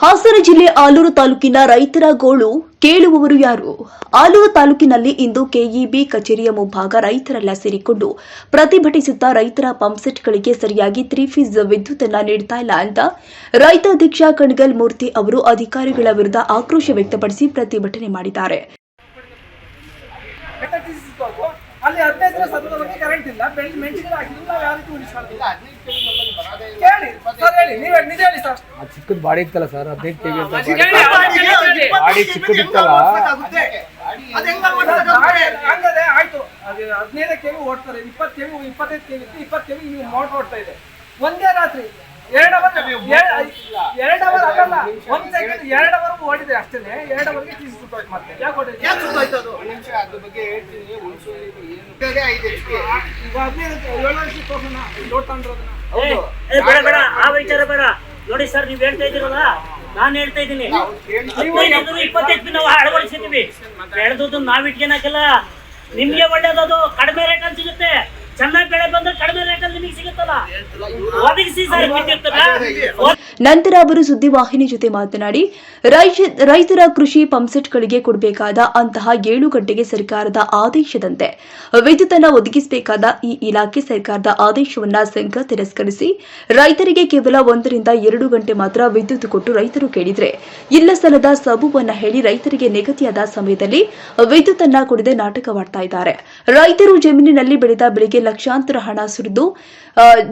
ಹಾಸನ ಜಿಲ್ಲೆ ಆಲೂರು ತಾಲೂಕಿನ ರೈತರ ಗೋಳು ಕೇಳುವವರು ಯಾರು? ಆಲೂರು ತಾಲೂಕಿನಲ್ಲಿ ಇಂದು ಕೆಇಬಿ ಕಚೇರಿಯ ಮುಂಭಾಗ ರೈತರೆಲ್ಲ ಸೇರಿಕೊಂಡು ಪ್ರತಿಭಟಿಸುತ್ತಾ ರೈತರ ಪಂಪ್ಸೆಟ್ಗಳಿಗೆ ಸರಿಯಾಗಿ ತ್ರೀ ಫೀಸ್ ವಿದ್ಯುತ್ ಅನ್ನ ನೀಡ್ತಾ ಇಲ್ಲ ಅಂತ ರೈತ ಅಧ್ಯಕ್ಷ ಕಣ್ಗಲ್ ಮೂರ್ತಿ ಅವರು ಅಧಿಕಾರಿಗಳ ವಿರುದ್ಧ ಆಕ್ರೋಶ ವ್ಯಕ್ತಪಡಿಸಿ ಪ್ರತಿಭಟನೆ ಮಾಡಿದ್ದಾರೆ. ಅಲ್ಲಿ ಹದಿನೈದು ಬಗ್ಗೆ ಕರೆಂಟ್ ಇಲ್ಲ. ಬೆಳ್ಳಿ ಮೆಣಸಿನ ಹಾಕಿದ್ರು, ನಾವು ಯಾವ ರೀತಿ ಕೇಳಿ ಸರ್ ಹೇಳಿ ನೀವೇ ನಿಜ ಹೇಳಿ ಸರ್. ಆ ಚಿಕ್ಕದ್ ಬಾಡಿ ಇತ್ತಲ್ಲ ಸರ್ ಹದಿನೈದು ಕೆಜಿ ಅಂತ. ಬಾಡಿ ಚಿಕ್ಕದಿತ್ತಲ್ಲ. ಹಂಗದೆ ಆಯ್ತು. ಅದು ಹದಿನೈದು ಕೆವಿ ಓಡ್ತಾರೆ ಇಪ್ಪತ್ತು ಕೆವಿ ಇಪ್ಪತ್ತೈದು ಕೆವಿ ಇತ್ತು ಇಪ್ಪತ್ತು ಕೆವಿ ನೀವು ಮೋಟರ್ ಓಡ್ತಾ ಇದೆ. ಒಂದೇ ರಾತ್ರಿ ಎರಡು ಅವರ್ ಎರಡು ಅವರ್ ಆಗಲ್ಲ ಒಂದ್ ಸೆಕೆಂಡ್ ಎರಡು ಅವರ್ ಓಡಿದೆ ಅಷ್ಟೇನೆ. ಎರಡು ಅವರ್ಗೆ ತೀರಿಸ್ಬಿಟ್ಟು ಮತ್ತೆ. ಯಾಕೆ ಓಡಿದೆ ಈಗ ಹದಿನೈದು ಏಳು ವರ್ಷ ತೋರ್ಸೋಣ. ಲೋಡ್ ತಂದ್ರದನ್ನ ಏ, ಏ, ಬೇಡ ಬೇಡ. ಆ ವಿಚಾರ ಬೇಡ. ನೋಡಿ ಸರ್ ನೀವ್ ಹೇಳ್ತಾ ಇದ್ದೀರಲ್ಲ? ನಾನು ಹೇಳ್ತಾ ಇದ್ದೀನಿ. ಇಪ್ಪತ್ತೈದು ಇಪ್ಪತ್ತೈದು ನಾವು ಅಳವಡಿಸಿದೀವಿ ಬೆಳೆದದ್ದು ನಾವ್ ಇಟ್ಕೊಳಕಲ್ಲ ನಿಮ್ಗೆ ಒಳ್ಳೇದದು. ಕಡಿಮೆ ರೇಟ್ ಅಲ್ಲಿ ಸಿಗುತ್ತೆ. ಚೆನ್ನಾಗಿ ಬೆಳೆ ಬಂದ್ರೆ ಕಡಿಮೆ ರೇಟ್ ವಿದ್ಯುತ್ತನ್ನ. ನಂತರ ಅವರು ಸುದ್ದಿವಾಹಿನಿ ಜೊತೆ ಮಾತನಾಡಿ ರೈತ- ರೈತರ ಕೃಷಿ ಪಂಪ್ಸೆಟ್ಗಳಿಗೆ ಕೊಡಬೇಕಾದ ಅಂತಹ ಏಳು ಗಂಟೆಗೆ ಸರ್ಕಾರದ ಆದೇಶದಂತೆ ವಿದ್ಯುತ್ ಅನ್ನು ಒದಗಿಸಬೇಕಾದ ಈ ಇಲಾಖೆ ಸರ್ಕಾರದ ಆದೇಶವನ್ನ ಸಂಘ ತಿರಸ್ಕರಿಸಿ ರೈತರಿಗೆ ಕೇವಲ ಒಂದರಿಂದ ಎರಡು ಗಂಟೆ ಮಾತ್ರ ವಿದ್ಯುತ್ ಕೊಟ್ಟು ರೈತರು ಕೇಳಿದ್ರೆ ಇಲ್ಲ ಸಲದ ಸಬೂಬನ್ನ ಹೇಳಿ ರೈತರಿಗೆ ನಿಗದಿಯಾದ ಸಮಯದಲ್ಲಿ ವಿದ್ಯುತ್ ಅನ್ನ ಕೊಡದೆ ನಾಟಕವಾಡ್ತಾ ಇದ್ದಾರೆ. ರೈತರು ಜಮೀನಿನಲ್ಲಿ ಬೆಳೆದ ಬೆಳೆಗೆ ಲಕ್ಷಾಂತರ ಹಣ ಸುರಿದು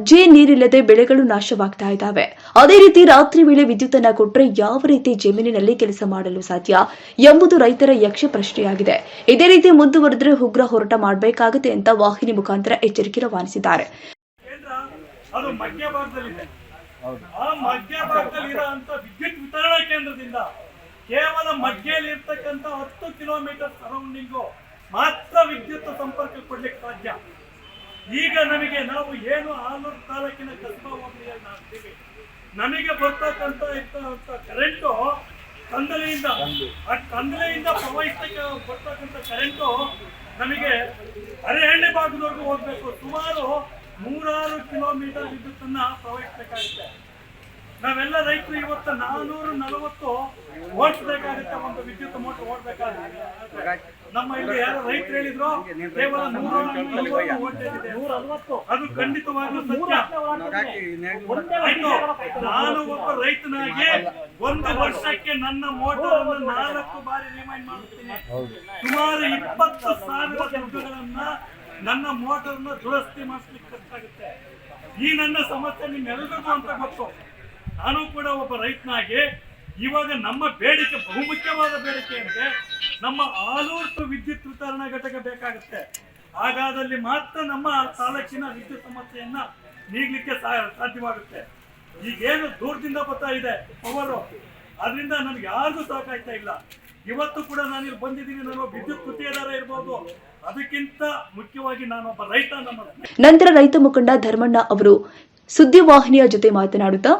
ಜೆ ನೀರಿಲ್ಲದೆ ಬೆಳೆಗಳು ನಾಶವಾಗ್ತಾ ಇದ್ದಾವೆ. ಅದೇ ರೀತಿ ರಾತ್ರಿ ವೇಳೆ ವಿದ್ಯುತ್ ಅನ್ನ ಕೊಟ್ಟರೆ ಯಾವ ರೀತಿ ಜಮೀನಿನಲ್ಲಿ ಕೆಲಸ ಮಾಡಲು ಸಾಧ್ಯ ಎಂಬುದು ರೈತರ ಯಕ್ಷ ಪ್ರಶ್ನೆಯಾಗಿದೆ. ಇದೇ ರೀತಿ ಮುಂದುವರೆದ್ರೆ ಉಗ್ರ ಹೋರಾಟ ಮಾಡಬೇಕಾಗುತ್ತೆ ಅಂತ ವಾಹಿನಿ ಮುಖಾಂತರ ಎಚ್ಚರಿಕೆ ರವಾನಿಸಿದ್ದಾರೆ. ಅದು ಭಾಗದಲ್ಲಿದೆ ಆ ವಿದ್ಯುತ್ ವಿತರಣಾ ಕೇಂದ್ರದಿಂದ ಕೇವಲ ಮಧ್ಯದಲ್ಲಿ ಇರ್ತಕ್ಕಂಥ ಹತ್ತು ಕಿಲೋಮೀಟರ್ ಸರೌಂಡಿಂಗು ಮಾತ್ರ ವಿದ್ಯುತ್ ಸಂಪರ್ಕ ಕೊಡ್ಲಿಕ್ಕೆ ಸಾಧ್ಯ. ಈಗ ನಮಗೆ ನಾವು ಏನು ಆಲೂರು ತಾಲೂಕಿನ ಕಸ್ಬಾ ಹೋಬಳಿಯಲ್ಲಿ ಹಾಕ್ತೀವಿ. ನಮಗೆ ಬರ್ತಕ್ಕಂಥ ಇರ್ತಕ್ಕಂಥ ಕರೆಂಟು ಕಂದಲೆಯಿಂದ ಆ ಕಂದಲೆಯಿಂದ ಪ್ರವಹಿಸಕ್ಕೆ ಬರ್ತಕ್ಕಂಥ ಕರೆಂಟು ನಮಗೆ ಅರೆಹಳ್ಳಿ ಭಾಗದವರೆಗೂ ಹೋಗ್ಬೇಕು. ಸುಮಾರು ನೂರಾರು ಕಿಲೋಮೀಟರ್ ವಿದ್ಯುತ್ತನ್ನ ಪ್ರವಹಿಸಬೇಕಾಗುತ್ತೆ. ನಾವೆಲ್ಲ ರೈತರು ಇವತ್ತು ನಾನೂರು ನಲವತ್ತು ಓಡಿಸ್ಬೇಕಾಗುತ್ತೆ ಒಂದು ವಿದ್ಯುತ್ ಮೋಟರ್ ಓಡ್ಬೇಕಾಗುತ್ತೆ ನಮ್ಮ ಇಲ್ಲಿ ಯಾರು ರೈತರು ಹೇಳಿದ್ರು, ಕೇವಲ ನೂರ ಅದು ಖಂಡಿತವಾಗ್ಲೂ ಸತ್ಯ. ನಾನು ಒಬ್ಬ ರೈತನಾಗಿ ಒಂದು ವರ್ಷಕ್ಕೆ ನನ್ನ ಮೋಟರ್ ಅನ್ನು ನಾಲ್ಕು ಬಾರಿ ರಿಮೈಂಡ್ ಮಾಡುತ್ತೀನಿ. ಸುಮಾರು ಇಪ್ಪತ್ತು ಸಾವಿರ ದುಡ್ಡುಗಳನ್ನ ನನ್ನ ಮೋಟರ್ನ ದುರಸ್ತಿ ಮಾಡಿಸ್ಲಿಕ್ಕೆ ಆಗುತ್ತೆ. ಈ ನನ್ನ ಸಮಸ್ಯೆ ನಿಮ್ಮೆಲ್ಲರಿಗೂ ಅಂತ ಗೊತ್ತು. ನಾನು ಕೂಡ ಒಬ್ಬ ರೈತನಾಗಿ, ಇವಾಗ ನಮ್ಮ ಬೇಡಿಕೆ, ಬಹುಮುಖ್ಯವಾದ ಬೇಡಿಕೆ ಅಂದ್ರೆ ನಮ್ಮ ಆಲೂರ್ತು ವಿದ್ಯುತ್ ವಿತರಣಾ ಘಟಕ ಬೇಕಾಗುತ್ತೆ. ಹಾಗಾದಲ್ಲಿ ಮಾತ್ರ ನಮ್ಮ ತಾಲೂಕಿನ ವಿದ್ಯುತ್ ಸಮಸ್ಯೆಯನ್ನ ನೀಗ್ಲಿಕ್ಕೆ ಸಾಧ್ಯವಾಗುತ್ತೆ. ಈಗೇನು ದೂರದಿಂದ ಬರ್ತಾ ಇದೆ ಪವರು ಅದರಿಂದ ನಮ್ಗೆ ಯಾರಿಗೂ ಸಾಕಾಗ್ತಾ ಇಲ್ಲ. ಇವತ್ತು ಕೂಡ ನಾನು ಇಲ್ಲಿ ಬಂದಿದ್ದೀನಿ, ನಾನು ವಿದ್ಯುತ್ ಗುತ್ತಿಗೆದಾರ ಇರ್ಬೋದು. ಅದಕ್ಕಿಂತ ಮುಖ್ಯವಾಗಿ ನಾನೊಬ್ಬ ರೈತ ನಮ್ಮ ನಂತರ ರೈತ ಮುಖಂಡ ಧರ್ಮಣ್ಣ ಅವರು ಸುದ್ದಿವಾಹಿನಿಯ ಜೊತೆ ಮಾತನಾಡುತ್ತಾ,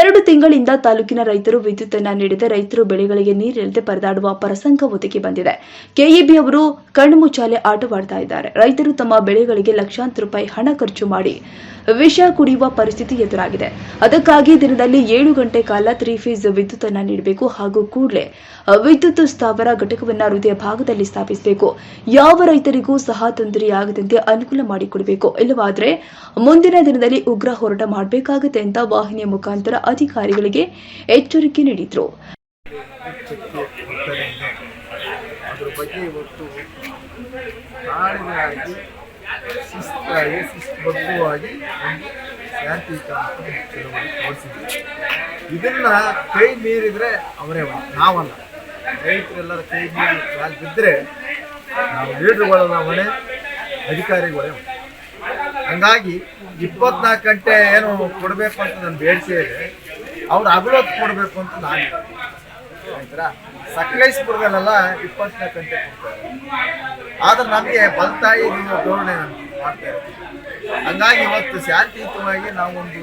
ಎರಡು ತಿಂಗಳಿಂದ ತಾಲೂಕಿನ ರೈತರು ವಿದ್ಯುತ್ ಅನ್ನ ನೀಡದೆ ರೈತರು ಬೆಳೆಗಳಿಗೆ ನೀರಿಲ್ಲದೆ ಪರದಾಡುವ ಪ್ರಸಂಗ ಒದಗಿ ಬಂದಿದೆ. ಕೆಇಬಿ ಅವರು ಕಣ್ಣುಮುಚ್ಚಾಲೆ ಆಟವಾಡ್ತಾ ಇದ್ದಾರೆ. ರೈತರು ತಮ್ಮ ಬೆಳೆಗಳಿಗೆ ಲಕ್ಷಾಂತರ ರೂಪಾಯಿ ಹಣ ಖರ್ಚು ಮಾಡಿ ವಿಷ ಕುಡಿಯುವ ಪರಿಸ್ಥಿತಿ ಎದುರಾಗಿದೆ. ಅದಕ್ಕಾಗಿ ದಿನದಲ್ಲಿ ಏಳು ಗಂಟೆ ಕಾಲ ತ್ರೀ ಫೀಸ್ ವಿದ್ಯುತ್ ಅನ್ನ ನೀಡಬೇಕು ಹಾಗೂ ಕೂಡಲೇ ವಿದ್ಯುತ್ ಸ್ಥಾವರ ಘಟಕವನ್ನ ಹೃದಯ ಭಾಗದಲ್ಲಿ ಸ್ಥಾಪಿಸಬೇಕು. ಯಾವ ರೈತರಿಗೂ ಸಹ ತೊಂದರೆಯಾಗದಂತೆ ಅನುಕೂಲ ಮಾಡಿಕೊಡಬೇಕು. ಇಲ್ಲವಾದರೆ ಮುಂದಿನ ದಿನದಲ್ಲಿ ಉಗ್ರ ಹೋರಾಟ ಮಾಡಬೇಕಾಗುತ್ತೆ ಅಂತ ವಾಹಿನಿಯ ಮುಖಾಂತರ ಅಧಿಕಾರಿಗಳಿಗೆ ಎಚ್ಚರಿಕೆ ನೀಡಿದ್ರು. ಅದ್ರ ಇದನ್ನ ಕೈ ಮೀರಿದ್ರೆ ಅವರೇ ನಾವಲ್ಲ. ರೈತರೆಲ್ಲರ ಕೈ ಮೀರಿ ಬಿದ್ದರೆ ನಾವು ಲೀಡರ್ಗಳನ್ನ ಹೊಣೆ ಅಧಿಕಾರಿಗಳೇ ಹೊಣೆ ಹಂಗಾಗಿ ಇಪ್ಪತ್ನಾಲ್ಕು ಗಂಟೆ ಏನು ಕೊಡಬೇಕು ಅಂತ ನನ್ನ ಬೇಡಿಕೆ ಇದೆ. ಅವ್ರು ಅಭಿವೃದ್ಧಿ ಕೊಡಬೇಕು ಅಂತ ನಾನು ಆಯ್ತಾ? ಸಕಲೇಶ್ಪುರದಲ್ಲೆಲ್ಲ ಇಪ್ಪತ್ನಾಲ್ಕು ಗಂಟೆ ಕೊಡ್ತಾರೆ. ಆದ್ರೆ ನಮಗೆ ಬಲ್ತಾಯಿ ಧೋರಣೆ ಮಾಡ್ತಾ ಇರ್ತೀವಿ ಹಂಗಾಗಿ ಇವತ್ತು ಶಾಂತಿಯುತವಾಗಿ ನಾವೊಂದು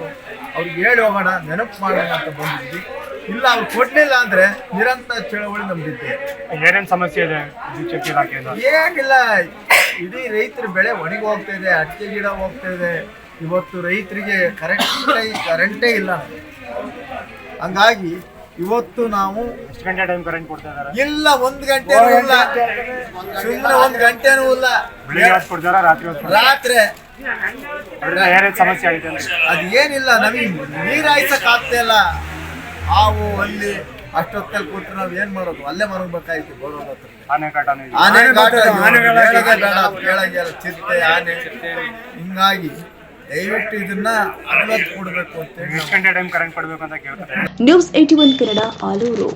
ಅವ್ರಿಗೆ ಹೇಳಿ ಹೋಗೋಣ ನೆನಪು ಮಾಡೋಣ ಅಂತ ಬಂದಿದ್ವಿ ಇಲ್ಲ ಅವ್ರು ಕೊಡ್ಲಿಲ್ಲ ಅಂದ್ರೆ ನಿರಂತರ ಚಳವಳಿ ನಮ್ದಿದ್ದೆ ಏನೇನು ಸಮಸ್ಯೆ ಇದೆ? ಏನಿಲ್ಲ ಇಡೀ ರೈತರ ಬೆಳೆ ಒಣಗಿ ಹೋಗ್ತಾ ಇದೆ ಅಡಿಕೆ ಗಿಡ ಹೋಗ್ತಾ ಇದೆ. ಇವತ್ತು ರೈತರಿಗೆ ಕರೆಂಟ್ ಕರೆಂಟೇ ಇಲ್ಲ. ಹಂಗಾಗಿ ಇವತ್ತು ನಾವು ಎಷ್ಟು ಗಂಟೆ ಟೈಮ್ ಕರೆಂಟ್ ಕೊಡ್ತಾ ಇದಾರೆ ಇಲ್ಲ ಒಂದ್ ಗಂಟೆ ಇಲ್ಲ. ಸುಮ್ಮನೆ ಒಂದ್ ಗಂಟೆನೂ ಇಲ್ಲ. ಬೆಳಿಗ್ಗೆ ಹೊತ್ತು ಕೊಡ್ತಾರ ರಾತ್ರಿ ಹೊತ್ತು ರಾತ್ರಿ. ಸಮಸ್ಯೆ ಆಗಿದೆ ಅದು ಏನಿಲ್ಲ ನಮಗೆ ನೀರು ಆಗ್ತಾ ಇಲ್ಲ. ಹಾವು ಅಲ್ಲಿ ಅಷ್ಟೊತ್ತಲ್ಲಿ ಕೊಟ್ಟು ನಾವು ಏನ್ ಮಾಡೋದು? ಅಲ್ಲೇ ಮರಬೇಕಾಯ್ತು ಗೋಡೌನ್ ಹತ್ರ ಆನೆ. ಚಿರತೆ ಆನೆ ಹಿಂಗಾಗಿ ದಯವಿಟ್ಟು ಇದನ್ನ ಅನುಮತಿ ಕೊಡ್ಬೇಕು ಅಂತ ಕೇಳ್ತಾರೆ. News eighty one Kannada Alur